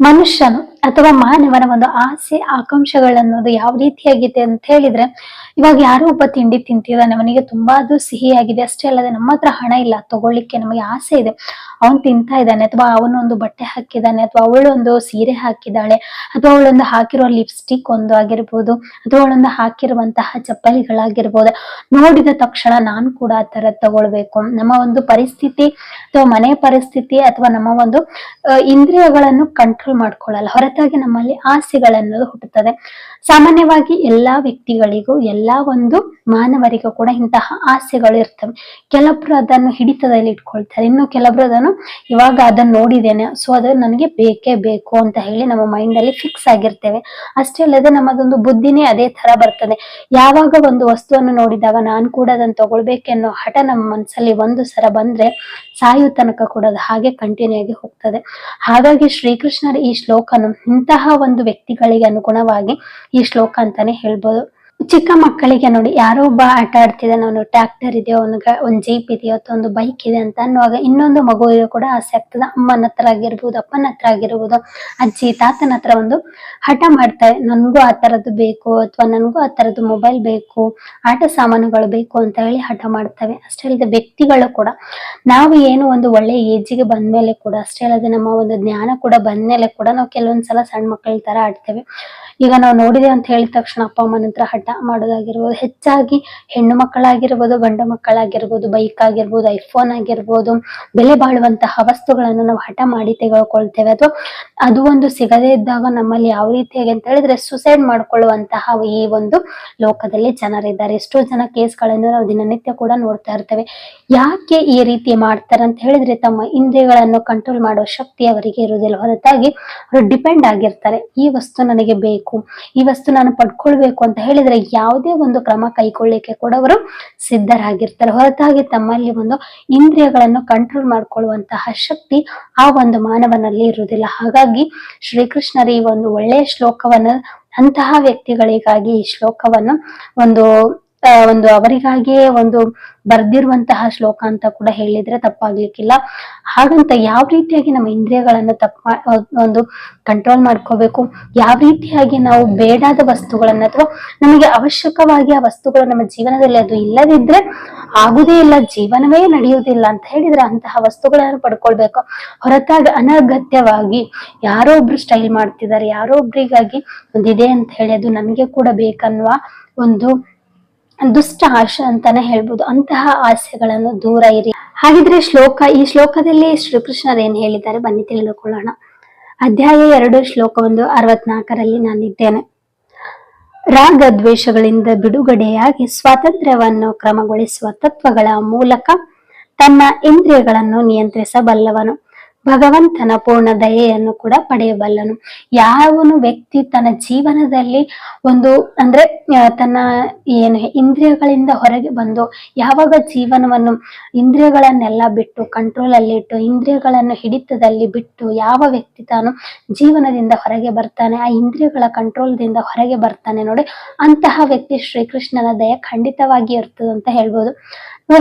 మనుష్యను ಅಥವಾ ಮಾನವನ ಒಂದು ಆಸೆ ಆಕಾಂಕ್ಷೆಗಳನ್ನೋದು ಯಾವ ರೀತಿಯಾಗಿದೆ ಅಂತ ಹೇಳಿದ್ರೆ, ಇವಾಗ ಯಾರು ಒಬ್ಬ ತಿಂಡಿ ತಿಂತಿದ್ದಾನೆ, ಅವನಿಗೆ ತುಂಬಾ ಅದು ಸಿಹಿಯಾಗಿದೆ. ಅಷ್ಟೇ ಅಲ್ಲದೆ ನಮ್ಮ ಹತ್ರ ಹಣ ಇಲ್ಲ, ತಗೊಳ್ಳಿಕ್ಕೆ ನಮಗೆ ಆಸೆ ಇದೆ. ಅವನ್ ತಿಂತಾ ಇದ್ದಾನೆ, ಅಥವಾ ಅವನೊಂದು ಬಟ್ಟೆ ಹಾಕಿದ್ದಾನೆ, ಅಥವಾ ಅವಳೊಂದು ಸೀರೆ ಹಾಕಿದ್ದಾಳೆ, ಅಥವಾ ಅವಳೊಂದು ಹಾಕಿರೋ ಲಿಪ್ಸ್ಟಿಕ್ ಒಂದು ಆಗಿರ್ಬೋದು, ಅಥವಾ ಅವಳೊಂದು ಹಾಕಿರುವಂತಹ ಚಪ್ಪಲಿಗಳಾಗಿರ್ಬೋದು. ನೋಡಿದ ತಕ್ಷಣ ನಾನು ಕೂಡ ಆ ತರ ತಗೊಳ್ಬೇಕು. ನಮ್ಮ ಒಂದು ಪರಿಸ್ಥಿತಿ, ಅಥವಾ ಮನೆ ಪರಿಸ್ಥಿತಿ, ಅಥವಾ ನಮ್ಮ ಒಂದು ಇಂದ್ರಿಯಗಳನ್ನು ಕಂಟ್ರೋಲ್ ಮಾಡ್ಕೊಳ್ಳಲ್ಲ. ಹೊರತಾಗಿ ನಮ್ಮಲ್ಲಿ ಆಸೆಗಳನ್ನೋದು ಹುಟ್ಟುತ್ತದೆ. ಸಾಮಾನ್ಯವಾಗಿ ಎಲ್ಲಾ ವ್ಯಕ್ತಿಗಳಿಗೂ ಎಲ್ಲ ಒಂದು ಮಾನವರಿಗೂ ಕೂಡ ಇಂತಹ ಆಸೆಗಳು ಇರ್ತವೆ. ಕೆಲವೊಬ್ರು ಅದನ್ನು ಹಿಡಿತದಲ್ಲಿ ಇಟ್ಕೊಳ್ತಾರೆ. ಇನ್ನು ಕೆಲವೊಬ್ರು ಅದನ್ನು ಇವಾಗ ಅದನ್ನ ನೋಡಿದ್ದೇನೆ. ಸೊ ಅದು ನನಗೆ ಬೇಕೇ ಬೇಕು ಅಂತ ಹೇಳಿ ನಮ್ಮ ಮೈಂಡ್ ಅಲ್ಲಿ ಫಿಕ್ಸ್ ಆಗಿರ್ತೇವೆ. ಅಷ್ಟೇ ಅಲ್ಲದೆ ನಮ್ಮದೊಂದು ಬುದ್ಧಿನೇ ಅದೇ ತರ ಬರ್ತದೆ. ಯಾವಾಗ ಒಂದು ವಸ್ತುವನ್ನು ನೋಡಿದಾಗ ನಾನು ಕೂಡ ಅದನ್ನ ತಗೊಳ್ಬೇಕೆನ್ನೋ ಹಠ ನಮ್ಮ ಮನಸ್ಸಲ್ಲಿ ಒಂದು ಸರ ಬಂದ್ರೆ ಸಾಯು ತನಕ ಕೂಡ ಅದು ಹಾಗೆ ಕಂಟಿನ್ಯೂ ಆಗಿ ಹೋಗ್ತದೆ. ಹಾಗಾಗಿ ಶ್ರೀಕೃಷ್ಣರ ಈ ಶ್ಲೋಕನು ಇಂತಹ ಒಂದು ವ್ಯಕ್ತಿಗಳಿಗೆ ಅನುಗುಣವಾಗಿ ಈ ಶ್ಲೋಕ ಅಂತಾನೆ ಹೇಳ್ಬೋದು. ಚಿಕ್ಕ ಮಕ್ಕಳಿಗೆ ನೋಡಿ, ಯಾರೋ ಒಬ್ಬ ಆಟ ಆಡ್ತಿದ್ದಾನೆ, ಅವನು ಟ್ರ್ಯಾಕ್ಟರ್ ಇದೆಯೋ, ಅವನಿಗೆ ಒಂದು ಜೀಪ್ ಇದೆಯೋ ಅಥವಾ ಒಂದು ಬೈಕ್ ಇದೆ ಅಂತ ಅನ್ನುವಾಗ ಇನ್ನೊಂದು ಮಗುವಿಗೆ ಕೂಡ ಆಸೆ ಆಗ್ತದೆ. ಅಮ್ಮನ ಹತ್ರ ಆಗಿರ್ಬೋದು, ಅಪ್ಪನ ಹತ್ರ ಆಗಿರ್ಬೋದು, ಅಜ್ಜಿ, ತಾತನ ಹತ್ರ ಒಂದು ಹಠ ಮಾಡ್ತಾರೆ ನನ್ಗೂ ಆ ತರದ್ದು ಬೇಕು ಅಥವಾ ನನ್ಗೂ ಆ ತರದ್ದು ಮೊಬೈಲ್ ಬೇಕು, ಆಟ ಸಾಮಾನುಗಳು ಬೇಕು ಅಂತ ಹೇಳಿ ಹಠ ಮಾಡ್ತವೆ. ಅಷ್ಟೇ ಅಲ್ಲದೆ ವ್ಯಕ್ತಿಗಳು ಕೂಡ, ನಾವು ಏನು ಒಂದು ಒಳ್ಳೆ ಏಜಿಗೆ ಬಂದ್ಮೇಲೆ ಕೂಡ, ಅಷ್ಟೇ ಅಲ್ಲದೆ ನಮ್ಮ ಒಂದು ಜ್ಞಾನ ಕೂಡ ಬಂದ್ಮೇಲೆ ಕೂಡ ನಾವು ಕೆಲವೊಂದ್ಸಲ ಸಣ್ಣ ಮಕ್ಕಳ ತರ ಆಡ್ತೇವೆ. ಈಗ ನಾವು ನೋಡಿದೆ ಅಂತ ಹೇಳಿದ ತಕ್ಷಣ ಅಪ್ಪ ಅಮ್ಮನ ಹತ್ರ ಹಠ ಮಾಡೋದಾಗಿರ್ಬೋದು, ಹೆಚ್ಚಾಗಿ ಹೆಣ್ಣು ಮಕ್ಕಳಾಗಿರ್ಬೋದು, ಗಂಡು ಮಕ್ಕಳಾಗಿರ್ಬೋದು ಬೈಕ್ ಆಗಿರ್ಬೋದು ಐಫೋನ್ ಆಗಿರ್ಬೋದು, ಬೆಲೆ ಬಾಳುವಂತಹ ವಸ್ತುಗಳನ್ನು ನಾವು ಹಠ ಮಾಡಿ ತೆಗೆದುಕೊಳ್ತೇವೆ. ಅಥವಾ ಅದು ಒಂದು ಸಿಗದೇ ಇದ್ದಾಗ ನಮ್ಮಲ್ಲಿ ಯಾವ ರೀತಿಯಾಗಿ ಅಂತ ಹೇಳಿದ್ರೆ ಸುಸೈಡ್ ಮಾಡ್ಕೊಳ್ಳುವಂತಹ ಈ ಒಂದು ಲೋಕದಲ್ಲಿ ಜನರಿದ್ದಾರೆ ಎಷ್ಟೋ ಜನ ಕೇಸ್ಗಳನ್ನು ನಾವು ದಿನನಿತ್ಯ ಕೂಡ ನೋಡ್ತಾ ಇರ್ತೇವೆ. ಯಾಕೆ ಈ ರೀತಿ ಮಾಡ್ತಾರೆ ಅಂತ ಹೇಳಿದ್ರೆ ತಮ್ಮ ಇಂದ್ರಿಯಗಳನ್ನು ಕಂಟ್ರೋಲ್ ಮಾಡೋ ಶಕ್ತಿ ಅವರಿಗೆ ಇರುವುದಿಲ್ಲ. ಹೊರತಾಗಿ ಅವರು ಡಿಪೆಂಡ್ ಆಗಿರ್ತಾರೆ. ಈ ವಸ್ತು ನನಗೆ ಬೇಕು ಈ ವಸ್ತು ನಾನು ಪಡ್ಕೊಳ್ಬೇಕು ಅಂತ ಹೇಳಿದ್ರೆ ಯಾವುದೇ ಒಂದು ಕ್ರಮ ಕೈಗೊಳ್ಳಿಕ್ಕೆ ಕೂಡ ಅವರು ಸಿದ್ಧರಾಗಿರ್ತಾರೆ. ಹೊರತಾಗಿ ತಮ್ಮಲ್ಲಿ ಒಂದು ಇಂದ್ರಿಯಗಳನ್ನು ಕಂಟ್ರೋಲ್ ಮಾಡ್ಕೊಳ್ಳುವಂತಹ ಶಕ್ತಿ ಆ ಒಂದು ಮಾನವನಲ್ಲಿ ಇರುವುದಿಲ್ಲ. ಹಾಗಾಗಿ ಶ್ರೀಕೃಷ್ಣರ ಈ ಒಂದು ಒಳ್ಳೆಯ ಶ್ಲೋಕವನ್ನ ಅಂತಹ ವ್ಯಕ್ತಿಗಳಿಗಾಗಿ ಈ ಶ್ಲೋಕವನ್ನು ಒಂದು ಒಂದು ಅವರಿಗಾಗಿಯೇ ಒಂದು ಬರ್ದಿರುವಂತಹ ಶ್ಲೋಕ ಅಂತ ಕೂಡ ಹೇಳಿದ್ರೆ ತಪ್ಪಾಗ್ಲಿಕ್ಕಿಲ್ಲ. ಹಾಗಂತ ಯಾವ ರೀತಿಯಾಗಿ ನಮ್ಮ ಇಂದ್ರಿಯಗಳನ್ನ ತಪ್ಪ ಒಂದು ಕಂಟ್ರೋಲ್ ಮಾಡ್ಕೋಬೇಕು? ಯಾವ ರೀತಿಯಾಗಿ ನಾವು ಬೇಡಾದ ವಸ್ತುಗಳನ್ನ ಅಥವಾ ನಮಗೆ ಅವಶ್ಯಕವಾಗಿ ಆ ವಸ್ತುಗಳು ನಮ್ಮ ಜೀವನದಲ್ಲಿ ಅದು ಇಲ್ಲದಿದ್ರೆ ಆಗುದೇ ಇಲ್ಲ, ಜೀವನವೇ ನಡೆಯುವುದಿಲ್ಲ ಅಂತ ಹೇಳಿದ್ರೆ ಅಂತಹ ವಸ್ತುಗಳನ್ನು ಪಡ್ಕೊಳ್ಬೇಕು. ಹೊರತಾಗಿ ಅನಗತ್ಯವಾಗಿ ಯಾರೋ ಒಬ್ರು ಸ್ಟೈಲ್ ಮಾಡ್ತಿದ್ದಾರೆ, ಯಾರೋ ಒಬ್ರಿಗಾಗಿ ಒಂದಿದೆ ಅಂತ ಹೇಳಿ ಅದು ನಮಗೆ ಕೂಡ ಬೇಕನ್ನುವ ಒಂದು ದುಷ್ಟ ಆಶೆ ಅಂತಾನೆ ಹೇಳ್ಬೋದು. ಅಂತಹ ಆಸೆಗಳನ್ನು ದೂರ ಇರಿ. ಹಾಗಿದ್ರೆ ಶ್ಲೋಕ, ಈ ಶ್ಲೋಕದಲ್ಲಿ ಶ್ರೀಕೃಷ್ಣರು ಏನ್ ಹೇಳಿದ್ದಾರೆ? ಬನ್ನಿ ತಿಳಿದುಕೊಳ್ಳೋಣ. ಅಧ್ಯಾಯ ಎರಡು, ಶ್ಲೋಕ ಒಂದು, ಅರವತ್ನಾಲ್ಕರಲ್ಲಿ ನಾನಿದ್ದೇನೆ. ರಾಗ ದ್ವೇಷಗಳಿಂದ ಬಿಡುಗಡೆಯಾಗಿ ಸ್ವಾತಂತ್ರ್ಯವನ್ನು ಕ್ರಮಗೊಳಿಸುವ ತತ್ವಗಳ ಮೂಲಕ ತನ್ನ ಇಂದ್ರಿಯಗಳನ್ನು ನಿಯಂತ್ರಿಸಬಲ್ಲವನು. ಭಗವಂತನ ಪೂರ್ಣ ದಯೆಯನ್ನು ಕೂಡ ಪಡೆಯಬಲ್ಲನು. ಯಾವನು ವ್ಯಕ್ತಿ ತನ್ನ ಜೀವನದಲ್ಲಿ ಒಂದು, ಅಂದ್ರೆ ತನ್ನ ಏನು ಇಂದ್ರಿಯಗಳಿಂದ ಹೊರಗೆ ಬಂದು ಯಾವಾಗ ಜೀವನವನ್ನು ಇಂದ್ರಿಯಗಳನ್ನೆಲ್ಲ ಬಿಟ್ಟು ಕಂಟ್ರೋಲ್ ಅಲ್ಲಿ ಇಟ್ಟು ಇಂದ್ರಿಯಗಳನ್ನು ಹಿಡಿತದಲ್ಲಿ ಬಿಟ್ಟು ಯಾವ ವ್ಯಕ್ತಿ ತಾನು ಜೀವನದಿಂದ ಹೊರಗೆ ಬರ್ತಾನೆ, ಆ ಇಂದ್ರಿಯಗಳ ಕಂಟ್ರೋಲ್ದಿಂದ ಹೊರಗೆ ಬರ್ತಾನೆ ನೋಡಿ, ಅಂತಹ ವ್ಯಕ್ತಿ ಶ್ರೀಕೃಷ್ಣನ ದಯ ಖಂಡಿತವಾಗಿ ಇರ್ತದೆ ಅಂತ ಹೇಳ್ಬೋದು.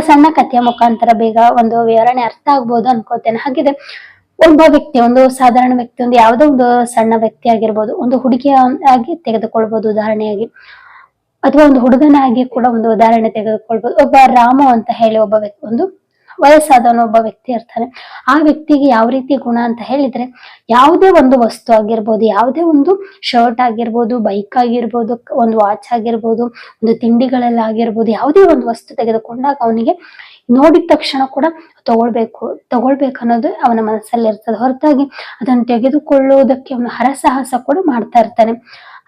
ಸಣ್ಣ ಕಥೆಯ ಮುಖಾಂತರ ಬೇಗ ಒಂದು ವಿವರಣೆ ಅರ್ಥ ಆಗ್ಬೋದು ಅನ್ಕೋತೇನೆ. ಹಾಗಿದೆ ಒಬ್ಬ ವ್ಯಕ್ತಿ, ಒಂದು ಸಾಧಾರಣ ವ್ಯಕ್ತಿ, ಒಂದು ಯಾವುದೋ ಒಂದು ಸಣ್ಣ ವ್ಯಕ್ತಿ ಆಗಿರ್ಬೋದು, ಒಂದು ಹುಡುಗಿಯ ಆಗಿ ತೆಗೆದುಕೊಳ್ಬಹುದು ಉದಾಹರಣೆಯಾಗಿ. ಅಥವಾ ಒಂದು ಹುಡುಗನಾಗಿ ಕೂಡ ಒಂದು ಉದಾಹರಣೆ ತೆಗೆದುಕೊಳ್ಬಹುದು ಒಬ್ಬ ರಾಮ ಅಂತ ಹೇಳಿ ಒಬ್ಬ ವ್ಯಕ್ತಿ, ಒಂದು ವಯಸ್ಸಾದವನು ಒಬ್ಬ ವ್ಯಕ್ತಿ ಇರ್ತಾನೆ. ಆ ವ್ಯಕ್ತಿಗೆ ಯಾವ ರೀತಿ ಗುಣ ಅಂತ ಹೇಳಿದ್ರೆ, ಯಾವುದೇ ಒಂದು ವಸ್ತು ಆಗಿರ್ಬೋದು, ಯಾವುದೇ ಒಂದು ಶರ್ಟ್ ಆಗಿರ್ಬೋದು ಬೈಕ್ ಆಗಿರ್ಬೋದು, ಒಂದು ವಾಚ್ ಆಗಿರ್ಬೋದು, ಒಂದು ತಿಂಡಿಗಳೆಲ್ಲ ಆಗಿರ್ಬೋದು, ಯಾವುದೇ ಒಂದು ವಸ್ತು ತೆಗೆದುಕೊಂಡಾಗ ಅವನಿಗೆ ನೋಡಿದ ತಕ್ಷಣ ಕೂಡ ತಗೊಳ್ಬೇಕು ತಗೊಳ್ಬೇಕು ಅನ್ನೋದು ಅವನ ಮನಸ್ಸಲ್ಲಿ ಇರ್ತದೆ. ಹೊರತಾಗಿ ಅದನ್ನು ತೆಗೆದುಕೊಳ್ಳುವುದಕ್ಕೆ ಅವನು ಹರಸಾಹಸ ಕೂಡ ಮಾಡ್ತಾ ಇರ್ತಾನೆ.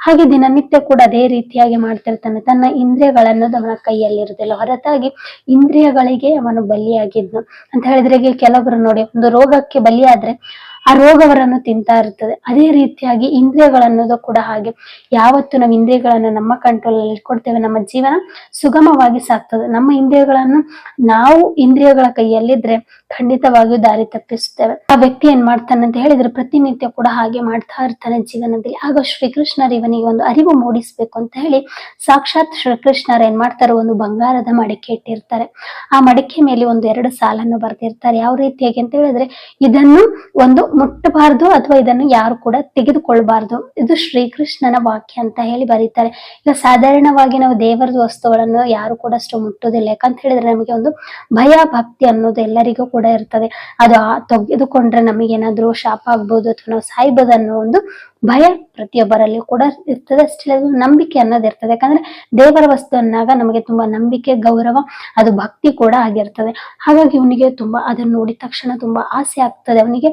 ಹಾಗೆ ದಿನನಿತ್ಯ ಕೂಡ ಅದೇ ರೀತಿಯಾಗಿ ಮಾಡ್ತಿರ್ತಾನೆ. ತನ್ನ ಇಂದ್ರಿಯಗಳನ್ನು ಅವನ ಕೈಯಲ್ಲಿ ಇರುದಿಲ್ಲ ಹೊರತಾಗಿ ಇಂದ್ರಿಯಗಳಿಗೆ ಅವನು ಬಲಿಯಾಗಿದ್ನು ಅಂತ ಹೇಳಿದ್ರೆ ಈಗ ನೋಡಿ, ಒಂದು ರೋಗಕ್ಕೆ ಬಲಿಯಾದ್ರೆ ಆ ರೋಗವರನ್ನು ತಿಂತಾ ಇರ್ತದೆ. ಅದೇ ರೀತಿಯಾಗಿ ಇಂದ್ರಿಯಗಳನ್ನೋದು ಕೂಡ ಹಾಗೆ. ಯಾವತ್ತು ನಾವು ಇಂದ್ರಿಯಗಳನ್ನ ನಮ್ಮ ಕಂಟ್ರೋಲ್ ಅಲ್ಲಿ ಇಟ್ಕೊಡ್ತೇವೆ ನಮ್ಮ ಜೀವನ ಸುಗಮವಾಗಿ ಸಾಗ್ತದೆ. ನಮ್ಮ ಇಂದ್ರಿಯಗಳನ್ನು ನಾವು ಇಂದ್ರಿಯಗಳ ಕೈಯಲ್ಲಿದ್ರೆ ಖಂಡಿತವಾಗಿಯೂ ದಾರಿ ತಪ್ಪಿಸುತ್ತೇವೆ. ಆ ವ್ಯಕ್ತಿ ಏನ್ ಮಾಡ್ತಾನೆ ಅಂತ ಹೇಳಿದ್ರೆ ಪ್ರತಿನಿತ್ಯ ಕೂಡ ಹಾಗೆ ಮಾಡ್ತಾ ಇರ್ತಾನೆ ಜೀವನದಲ್ಲಿ. ಆಗ ಶ್ರೀಕೃಷ್ಣರು ಇವನಿಗೆ ಒಂದು ಅರಿವು ಮೂಡಿಸ್ಬೇಕು ಅಂತ ಹೇಳಿ ಸಾಕ್ಷಾತ್ ಶ್ರೀಕೃಷ್ಣರು ಏನ್ ಮಾಡ್ತಾರೆ? ಒಂದು ಬಂಗಾರದ ಮಡಿಕೆ ಇಟ್ಟಿರ್ತಾರೆ. ಆ ಮಡಿಕೆ ಮೇಲೆ ಒಂದು ಎರಡು ಸಾಲನ್ನು ಬರ್ತಿರ್ತಾರೆ ಯಾವ ರೀತಿಯಾಗಿ ಅಂತ ಹೇಳಿದ್ರೆ ಇದನ್ನು ಒಂದು ಮುಟ್ಟಬಾರ್ದು ಅಥವಾ ಇದನ್ನು ಯಾರು ಕೂಡ ತೆಗೆದುಕೊಳ್ಬಾರ್ದು. ಇದು ಶ್ರೀಕೃಷ್ಣನ ವಾಕ್ಯ ಅಂತ ಹೇಳಿ ಬರೀತಾರೆ. ಈಗ ಸಾಧಾರಣವಾಗಿ ನಾವು ದೇವರದ ವಸ್ತುಗಳನ್ನು ಯಾರು ಕೂಡ ಅಷ್ಟು ಮುಟ್ಟೋದಿಲ್ಲ ಯಾಕಂತ ಹೇಳಿದ್ರೆ ನಮಗೆ ಒಂದು ಭಯ ಭಕ್ತಿ ಅನ್ನೋದು ಎಲ್ಲರಿಗೂ ಕೂಡ ಇರ್ತದೆ. ಅದು ತೆಗೆದುಕೊಂಡ್ರೆ ನಮಗೇನಾದ್ರೂ ಶಾಪ ಆಗ್ಬೋದು ಅಥವಾ ನಾವು ಸಾಯ್ಬೋದು ಅನ್ನೋ ಒಂದು ಭಯ ಪ್ರತಿಯೊಬ್ಬರಲ್ಲಿ ಕೂಡ ಇರ್ತದೆ. ಅಷ್ಟೇ ನಂಬಿಕೆ ಅನ್ನೋದು ಇರ್ತದೆ. ಯಾಕಂದ್ರೆ ದೇವರ ವಸ್ತು ಅನ್ನಾಗ ನಮಗೆ ತುಂಬಾ ನಂಬಿಕೆ, ಗೌರವ, ಅದು ಭಕ್ತಿ ಕೂಡ ಆಗಿರ್ತದೆ. ಹಾಗಾಗಿ ಅವನಿಗೆ ತುಂಬಾ ಅದನ್ನ ನೋಡಿದ ತಕ್ಷಣ ತುಂಬಾ ಆಸೆ ಆಗ್ತದೆ. ಅವನಿಗೆ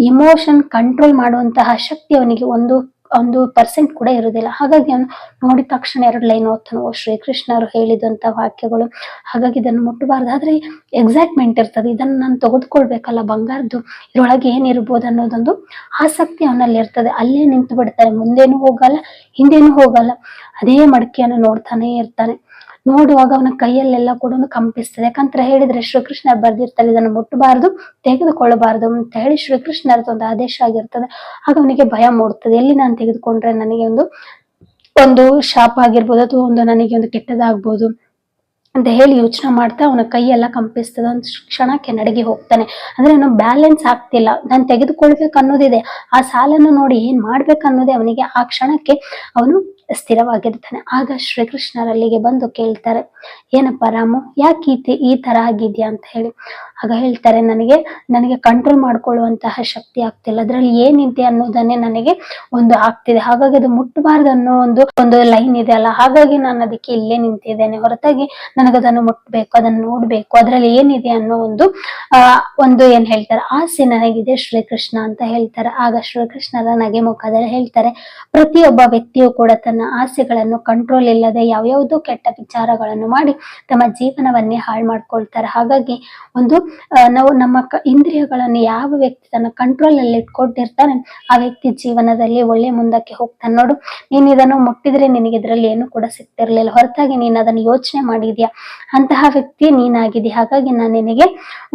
ಇಮೋಷನ್ ಕಂಟ್ರೋಲ್ ಮಾಡುವಂತಹ ಶಕ್ತಿ ಅವನಿಗೆ ಒಂದು ಒಂದು ಪರ್ಸೆಂಟ್ ಕೂಡ ಇರುವುದಿಲ್ಲ ಹಾಗಾಗಿ ಅವನು ನೋಡಿದ ತಕ್ಷಣ ಎರಡು ಲೈನ್ ಓದ್ತಾನೆ. ಶ್ರೀಕೃಷ್ಣರು ಹೇಳಿದಂತ ವಾಕ್ಯಗಳು. ಹಾಗಾಗಿ ಇದನ್ನು ಮುಟ್ಟಬಾರ್ದು. ಆದ್ರೆ ಎಕ್ಸೈಟ್ಮೆಂಟ್ ಇರ್ತದೆ. ಇದನ್ನು ನಾನು ತೆಗೆದುಕೊಳ್ಬೇಕಲ್ಲ ಬಂಗಾರದ್ದು? ಇದ್ರೊಳಗೆ ಏನಿರ್ಬೋದು ಅನ್ನೋದೊಂದು ಆಸಕ್ತಿ ಅವನಲ್ಲಿ ಇರ್ತದೆ. ಅಲ್ಲೇ ನಿಂತು ಬಿಡ್ತಾನೆ. ಮುಂದೇನು ಹೋಗಲ್ಲ, ಹಿಂದೇನು ಹೋಗಲ್ಲ. ಅದೇ ಮಡಿಕೆಯನ್ನು ನೋಡ್ತಾನೆ ಇರ್ತಾನೆ. ನೋಡುವಾಗ ಅವನ ಕೈಯಲ್ಲೆಲ್ಲ ಕೂಡ ಕಂಪಿಸ್ತದೆ. ಯಾಕಂತ ಹೇಳಿದ್ರೆ ಶ್ರೀಕೃಷ್ಣ ಬರ್ದಿರ್ತಾರೆ ಇದನ್ನು ಮುಟ್ಟಬಾರದು ತೆಗೆದುಕೊಳ್ಳಬಾರದು ಅಂತ ಹೇಳಿ ಶ್ರೀಕೃಷ್ಣರದ ಒಂದು ಆದೇಶ ಆಗಿರ್ತದೆ. ಆಗ ಅವನಿಗೆ ಭಯ ಮೂಡ್ತದೆ. ಎಲ್ಲಿ ನಾನು ತೆಗೆದುಕೊಂಡ್ರೆ ನನಗೆ ಒಂದು ಒಂದು ಶಾಪ ಆಗಿರ್ಬೋದು ಅಥವಾ ಒಂದು ನನಗೆ ಒಂದು ಕೆಟ್ಟದಾಗ್ಬೋದು ಅಂತ ಹೇಳಿ ಯೋಚನೆ ಮಾಡ್ತಾ ಅವನ ಕೈಯೆಲ್ಲ ಕಂಪಿಸ್ತದೆ. ಒಂದು ಕ್ಷಣಕ್ಕೆ ನಡಗಿ ಹೋಗ್ತಾನೆ. ಅಂದ್ರೆ ಅವನು ಬ್ಯಾಲೆನ್ಸ್ ಆಗ್ತಿಲ್ಲ. ನಾನು ತೆಗೆದುಕೊಳ್ಬೇಕು ಅನ್ನೋದಿದೆ. ಆ ಸಾಲನ್ನು ನೋಡಿ ಏನ್ ಮಾಡ್ಬೇಕು ಅನ್ನೋದೇ ಅವನಿಗೆ ಆ ಕ್ಷಣಕ್ಕೆ ಅವನು ಸ್ಥಿರವಾಗಿರ್ತಾನೆ ಆಗ ಶ್ರೀಕೃಷ್ಣರಲ್ಲಿಗೆ ಬಂದು ಕೇಳ್ತಾರೆ ಏನಪ್ಪ ರಾಮು ಯಾಕೆ ಈ ಈ ತರ ಆಗಿದ್ಯಾ? ಅಂತ ಹೇಳಿ. ಆಗ ಹೇಳ್ತಾರೆ, ನನಗೆ ನನಗೆ ಕಂಟ್ರೋಲ್ ಮಾಡ್ಕೊಳ್ಳುವಂತಹ ಶಕ್ತಿ ಆಗ್ತಿಲ್ಲ. ಅದರಲ್ಲಿ ಏನಿದೆ ಅನ್ನೋದನ್ನೇ ನನಗೆ ಒಂದು ಆಗ್ತಿದೆ. ಹಾಗಾಗಿ ಅದು ಮುಟ್ಟಬಾರ್ದು ಅನ್ನೋ ಒಂದು ಒಂದು ಲೈನ್ ಇದೆ ಅಲ್ಲ. ಹಾಗಾಗಿ ನಾನು ಅದಕ್ಕೆ ಇಲ್ಲೇ ನಿಂತಿದ್ದೇನೆ. ಹೊರತಾಗಿ ನನಗದನ್ನು ಮುಟ್ಬೇಕು, ಅದನ್ನು ನೋಡ್ಬೇಕು. ಅದರಲ್ಲಿ ಏನಿದೆ ಅನ್ನೋ ಒಂದು ಒಂದು ಏನ್ ಹೇಳ್ತಾರೆ, ಆಸೆ ನನಗಿದೆ ಶ್ರೀಕೃಷ್ಣ ಅಂತ ಹೇಳ್ತಾರೆ. ಆಗ ಶ್ರೀಕೃಷ್ಣರ ನಗೆ ಮುಖದಲ್ಲಿ ಹೇಳ್ತಾರೆ, ಪ್ರತಿಯೊಬ್ಬ ವ್ಯಕ್ತಿಯು ಕೂಡ ತನ್ನ ಆಸೆಗಳನ್ನು ಕಂಟ್ರೋಲ್ ಇಲ್ಲದೆ ಯಾವ್ಯಾವುದೋ ಕೆಟ್ಟ ವಿಚಾರಗಳನ್ನು ಮಾಡಿ ತಮ್ಮ ಜೀವನವನ್ನೇ ಹಾಳು ಮಾಡ್ಕೊಳ್ತಾರೆ. ಹಾಗಾಗಿ ಒಂದು ನಾವು ನಮ್ಮ ಇಂದ್ರಿಯಗಳನ್ನು ಯಾವ ವ್ಯಕ್ತಿ ತನ್ನ ಕಂಟ್ರೋಲ್ ಅಲ್ಲಿ ಇಟ್ಕೊಂಡಿರ್ತಾನೆ, ಆ ವ್ಯಕ್ತಿ ಜೀವನದಲ್ಲಿ ಒಳ್ಳೆ ಮುಂದಕ್ಕೆ ಹೋಗ್ತಾನೆ. ನೋಡು, ನೀನು ಇದನ್ನು ಮುಟ್ಟಿದ್ರೆ ನಿನಗೆ ಇದರಲ್ಲಿ ಏನು ಕೂಡ ಸಿಗ್ತಿರ್ಲಿಲ್ಲ. ಹೊರತಾಗಿ ನೀನು ಅದನ್ನು ಯೋಚನೆ ಮಾಡಿದ್ಯಾ? ಅಂತಹ ವ್ಯಕ್ತಿ ನೀನಾಗಿದ್ಯಾ ಹಾಗಾಗಿ ನಾನು ನಿನಗೆ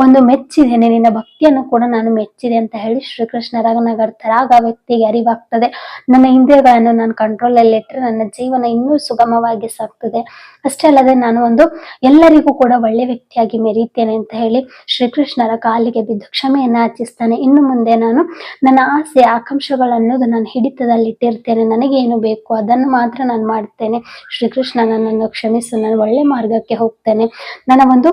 ಒಂದು ಮೆಚ್ಚಿದ್ದೇನೆ. ನಿನ್ನ ಭಕ್ತಿಯನ್ನು ಕೂಡ ನಾನು ಮೆಚ್ಚಿದೆ ಅಂತ ಹೇಳಿ ಶ್ರೀಕೃಷ್ಣರಾಗ ನಗರ್ತಾರೆ ಆಗ ಆ ವ್ಯಕ್ತಿಗೆ ಅರಿವಾಗ್ತದೆ. ನನ್ನ ಇಂದ್ರಿಯಗಳನ್ನು ನಾನು ಕಂಟ್ರೋಲ್ ಅಲ್ಲಿ ಇಟ್ಟರೆ ನನ್ನ ಜೀವನ ಇನ್ನೂ ಸುಗಮವಾಗಿ ಸಾಗ್ತದೆ. ಅಷ್ಟೇ ಅಲ್ಲದೆ ನಾನು ಒಂದು ಎಲ್ಲರಿಗೂ ಕೂಡ ಒಳ್ಳೆ ವ್ಯಕ್ತಿಯಾಗಿ ಮೆರೀತೇನೆ ಅಂತ ಹೇಳಿ ಶ್ರೀಕೃಷ್ಣರ ಕಾಲಿಗೆ ಬಿದ್ದು ಕ್ಷಮೆಯನ್ನ ಆಚಿಸ್ತಾನೆ ಇನ್ನು ಮುಂದೆ ನಾನು ನನ್ನ ಆಸೆ ಆಕಾಂಕ್ಷೆಗಳನ್ನು ನಾನು ಹಿಡಿತದಲ್ಲಿ ಇಟ್ಟಿರ್ತೇನೆ. ನನಗೇನು ಬೇಕು ಅದನ್ನು ಮಾತ್ರ ನಾನು ಮಾಡ್ತೇನೆ. ಶ್ರೀಕೃಷ್ಣ ನನ್ನನ್ನು ಕ್ಷಮಿಸು, ನಾನು ಒಳ್ಳೆ ಮಾರ್ಗಕ್ಕೆ ಹೋಗ್ತೇನೆ. ನನ್ನ ಒಂದು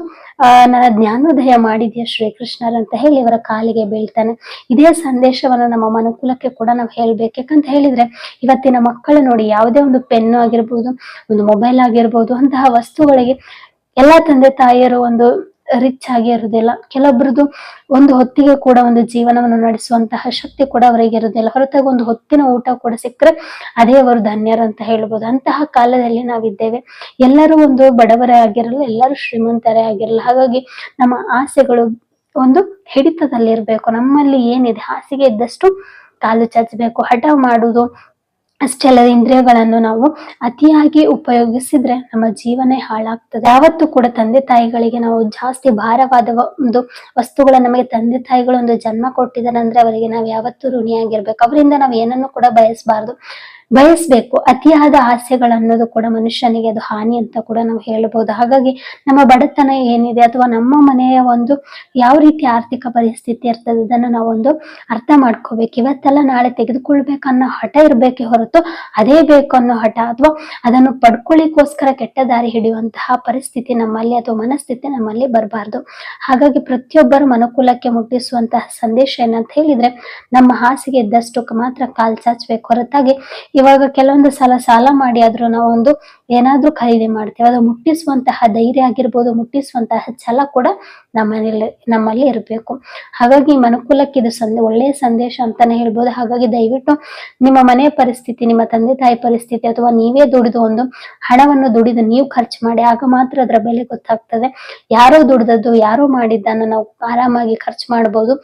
ನನ್ನ ಜ್ಞಾನೋದಯ ಮಾಡಿದೆಯಾ ಶ್ರೀಕೃಷ್ಣರ್ ಅಂತ ಹೇಳಿ ಇವರ ಕಾಲಿಗೆ ಬೀಳ್ತಾನೆ. ಇದೇ ಸಂದೇಶವನ್ನು ನಮ್ಮ ಮನುಕುಲಕ್ಕೆ ಕೂಡ ನಾವು ಹೇಳ್ಬೇಕು. ಯಾಕಂತ ಹೇಳಿದ್ರೆ, ಇವತ್ತಿನ ಮಕ್ಕಳು ನೋಡಿ ಯಾವುದೇ ಒಂದು ಪೆನ್ನು ಆಗಿರ್ಬೋದು, ಒಂದು ಮೊಬೈಲ್ ಆಗಿರ್ಬೋದು ಅಂತಹ ವಸ್ತುಗಳಿಗೆ ಎಲ್ಲಾ ತಂದೆ ತಾಯಿಯರು ಒಂದು ರಿಚ್ ಆಗಿ ಇರುವುದಿಲ್ಲ. ಕೆಲವೊಬ್ಬರದ್ದು ಒಂದು ಹೊತ್ತಿಗೆ ಕೂಡ ಒಂದು ಜೀವನವನ್ನು ನಡೆಸುವಂತಹ ಶಕ್ತಿ ಕೂಡ ಅವರಿಗೆ ಇರುವುದಿಲ್ಲ. ಹೊರತಾಗಿ ಒಂದು ಹೊತ್ತಿನ ಊಟ ಕೂಡ ಸಿಕ್ಕರೆ ಅದೇ ಅವರು ಧನ್ಯರು ಅಂತ ಹೇಳ್ಬೋದು. ಅಂತಹ ಕಾಲದಲ್ಲಿ ನಾವಿದ್ದೇವೆ. ಎಲ್ಲರೂ ಒಂದು ಬಡವರೇ ಆಗಿರಲ್ಲ ಎಲ್ಲರೂ ಶ್ರೀಮಂತರೇ ಆಗಿರಲ್ಲ ಹಾಗಾಗಿ ನಮ್ಮ ಆಸೆಗಳು ಒಂದು ಹಿಡಿತದಲ್ಲಿರ್ಬೇಕು. ನಮ್ಮಲ್ಲಿ ಏನಿದೆ, ಹಾಸಿಗೆ ಇದ್ದಷ್ಟು ಕಾಲು ಚಾಚಬೇಕು, ಹಠ ಮಾಡುವುದು ಅಷ್ಟೇ ಅಲ್ಲದೆ ಇಂದ್ರಿಯಗಳನ್ನು ನಾವು ಅತಿಯಾಗಿ ಉಪಯೋಗಿಸಿದ್ರೆ ನಮ್ಮ ಜೀವನ ಹಾಳಾಗ್ತದೆ. ಯಾವತ್ತೂ ಕೂಡ ತಂದೆ ತಾಯಿಗಳಿಗೆ ನಾವು ಜಾಸ್ತಿ ಭಾರವಾದ ಒಂದು ವಸ್ತುಗಳ ನಮಗೆ ತಂದೆ ತಾಯಿಗಳು ಒಂದು ಜನ್ಮ ಕೊಟ್ಟಿದ್ದಾರೆ ಅಂದ್ರೆ ಅವರಿಗೆ ನಾವು ಯಾವತ್ತೂ ಋಣಿಯಾಗಿರ್ಬೇಕು. ಅವರಿಂದ ನಾವು ಏನನ್ನು ಕೂಡ ಬಯಸಬಾರ್ದು. ಬಯಸ್ಬೇಕು. ಅತಿಯಾದ ಆಸೆಗಳು ಅನ್ನೋದು ಕೂಡ ಮನುಷ್ಯನಿಗೆ ಅದು ಹಾನಿ ಅಂತ ಕೂಡ ನಾವು ಹೇಳಬಹುದು. ಹಾಗಾಗಿ ನಮ್ಮ ಬಡತನ ಏನಿದೆ ಅಥವಾ ನಮ್ಮ ಮನೆಯ ಒಂದು ಯಾವ ರೀತಿ ಆರ್ಥಿಕ ಪರಿಸ್ಥಿತಿ ಇರ್ತದೆ ಅದನ್ನು ನಾವೊಂದು ಅರ್ಥ ಮಾಡ್ಕೋಬೇಕು. ಇವತ್ತೆಲ್ಲ ನಾಳೆ ತೆಗೆದುಕೊಳ್ಬೇಕನ್ನೋ ಹಠ ಇರಬೇಕೆ ಹೊರತು ಅದೇ ಬೇಕು ಅನ್ನೋ ಹಠ ಅಥವಾ ಅದನ್ನು ಪಡ್ಕೊಳ್ಳಿಕ್ಕೋಸ್ಕರ ಕೆಟ್ಟ ದಾರಿ ಹಿಡಿಯುವಂತಹ ಪರಿಸ್ಥಿತಿ ನಮ್ಮಲ್ಲಿ ಅಥವಾ ಮನಸ್ಥಿತಿ ನಮ್ಮಲ್ಲಿ ಬರಬಾರ್ದು. ಹಾಗಾಗಿ ಪ್ರತಿಯೊಬ್ಬರು ಮನುಕುಲಕ್ಕೆ ಮುಟ್ಟಿಸುವಂತಹ ಸಂದೇಶ ಏನಂತ ಹೇಳಿದ್ರೆ ನಮ್ಮ ಹಾಸಿಗೆ ಇದ್ದಷ್ಟು ಮಾತ್ರ ಕಾಲ್ ಚಾಚಬೇಕು. ಹೊರತಾಗಿ ಇವಾಗ ಕೆಲವೊಂದು ಸಲ ಸಾಲ ಮಾಡಿ ಆದ್ರೂ ನಾವು ಒಂದು ಏನಾದ್ರೂ ಖರೀದಿ ಮಾಡ್ತೇವೆ. ಅದು ಮುಟ್ಟಿಸುವಂತಹ ಧೈರ್ಯ ಆಗಿರ್ಬೋದು, ಮುಟ್ಟಿಸುವಂತಹ ಛಲ ಕೂಡ ನಮ್ಮನೇಲಿ ನಮ್ಮಲ್ಲಿ ಇರಬೇಕು. ಹಾಗಾಗಿ ಮನುಕುಲಕ್ಕೆ ಇದು ಸಂದ, ಒಳ್ಳೆಯ ಸಂದೇಶ ಅಂತಾನೆ ಹೇಳ್ಬೋದು. ಹಾಗಾಗಿ ದಯವಿಟ್ಟು ನಿಮ್ಮ ಮನೆಯ ಪರಿಸ್ಥಿತಿ, ನಿಮ್ಮ ತಂದೆ ತಾಯಿ ಪರಿಸ್ಥಿತಿ ಅಥವಾ ನೀವೇ ದುಡಿದು ಒಂದು ಹಣವನ್ನು ದುಡಿದು ನೀವು ಖರ್ಚು ಮಾಡಿ, ಆಗ ಮಾತ್ರ ಅದರ ಬೆಲೆ ಗೊತ್ತಾಗ್ತದೆ. ಯಾರೋ ದುಡಿದದ್ದು, ಯಾರೋ ಮಾಡಿದ್ದನ್ನು ನಾವು ಆರಾಮಾಗಿ ಖರ್ಚು ಮಾಡಬಹುದು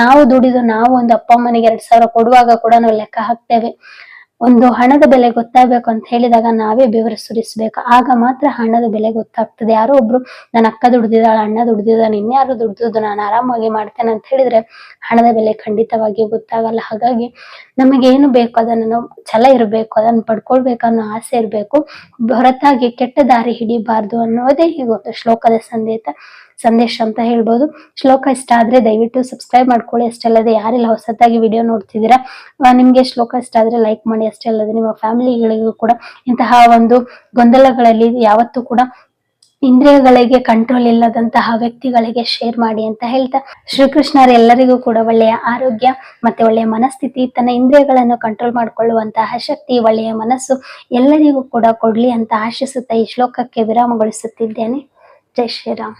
ನಾವು ದುಡಿದು ನಾವು ಒಂದು ಅಪ್ಪ ಅಮ್ಮನಿಗೆ ಎರಡ್ ಸಾವಿರ ಕೊಡುವಾಗ ಕೂಡ ನಾವು ಲೆಕ್ಕ ಹಾಕ್ತೇವೆ. ಒಂದು ಹಣದ ಬೆಲೆ ಗೊತ್ತಾಗ್ಬೇಕು ಅಂತ ಹೇಳಿದಾಗ ನಾವೇ ಬೆವರು ಸುರಿಸ್ಬೇಕು. ಆಗ ಮಾತ್ರ ಹಣದ ಬೆಲೆ ಗೊತ್ತಾಗ್ತದೆ. ಯಾರೋ ಒಬ್ರು, ನನ್ನ ಅಕ್ಕ ದುಡ್ದಿದ್ದಾಳ, ಅಣ್ಣ ದುಡ್ದಿದ್ದಾನೆ ಇನ್ಯಾರು ದುಡ್ದಿದ್ದು ನಾನು ಆರಾಮಾಗಿ ಮಾಡ್ತೇನೆ ಅಂತ ಹೇಳಿದ್ರೆ ಹಣದ ಬೆಲೆ ಖಂಡಿತವಾಗಿ ಗೊತ್ತಾಗಲ್ಲ. ಹಾಗಾಗಿ ನಮಗೆ ಏನು ಬೇಕು ಅದನ್ನು ನಾವು ಛಲ ಇರಬೇಕು, ಅದನ್ನು ಪಡ್ಕೊಳ್ಬೇಕು ಅನ್ನೋ ಆಸೆ ಇರಬೇಕು. ಹೊರತಾಗಿ ಕೆಟ್ಟ ದಾರಿ ಹಿಡಿಬಾರ್ದು ಅನ್ನೋದೇ ಈ ಗೊತ್ತು ಶ್ಲೋಕದ ಸಂದೇಶ ಸಂದೇಶ ಅಂತ ಹೇಳ್ಬೋದು. ಶ್ಲೋಕ ಇಷ್ಟ ಆದ್ರೆ ದಯವಿಟ್ಟು ಸಬ್ಸ್ಕ್ರೈಬ್ ಮಾಡ್ಕೊಳ್ಳಿ. ಅಷ್ಟೇ ಅಲ್ಲದೆ ಯಾರೆಲ್ಲ ಹೊಸದಾಗಿ ವಿಡಿಯೋ ನೋಡ್ತಿದ್ದೀರಾ ನಿಮ್ಗೆ ಶ್ಲೋಕ ಇಷ್ಟ ಆದ್ರೆ ಲೈಕ್ ಮಾಡಿ. ಅಷ್ಟೇ ಅಲ್ಲದೆ ನಿಮ್ಮ ಫ್ಯಾಮಿಲಿಗಳಿಗೂ ಕೂಡ ಇಂತಹ ಒಂದು ಗೊಂದಲಗಳಲ್ಲಿ ಯಾವತ್ತೂ ಕೂಡ ಇಂದ್ರಿಯಗಳಿಗೆ ಕಂಟ್ರೋಲ್ ಇಲ್ಲದಂತಹ ವ್ಯಕ್ತಿಗಳಿಗೆ ಶೇರ್ ಮಾಡಿ ಅಂತ ಹೇಳ್ತಾ ಶ್ರೀಕೃಷ್ಣರ ಎಲ್ಲರಿಗೂ ಕೂಡ ಒಳ್ಳೆಯ ಆರೋಗ್ಯ ಮತ್ತೆ ಒಳ್ಳೆಯ ಮನಸ್ಥಿತಿ, ತನ್ನ ಇಂದ್ರಿಯಗಳನ್ನು ಕಂಟ್ರೋಲ್ ಮಾಡಿಕೊಳ್ಳುವಂತಹ ಶಕ್ತಿ, ಒಳ್ಳೆಯ ಮನಸ್ಸು ಎಲ್ಲರಿಗೂ ಕೂಡ ಕೊಡ್ಲಿ ಅಂತ ಆಶಿಸುತ್ತಾ ಈ ಶ್ಲೋಕಕ್ಕೆ ವಿರಾಮಗೊಳಿಸುತ್ತಿದ್ದೇನೆ. ಜೈ ಶ್ರೀರಾಮ್.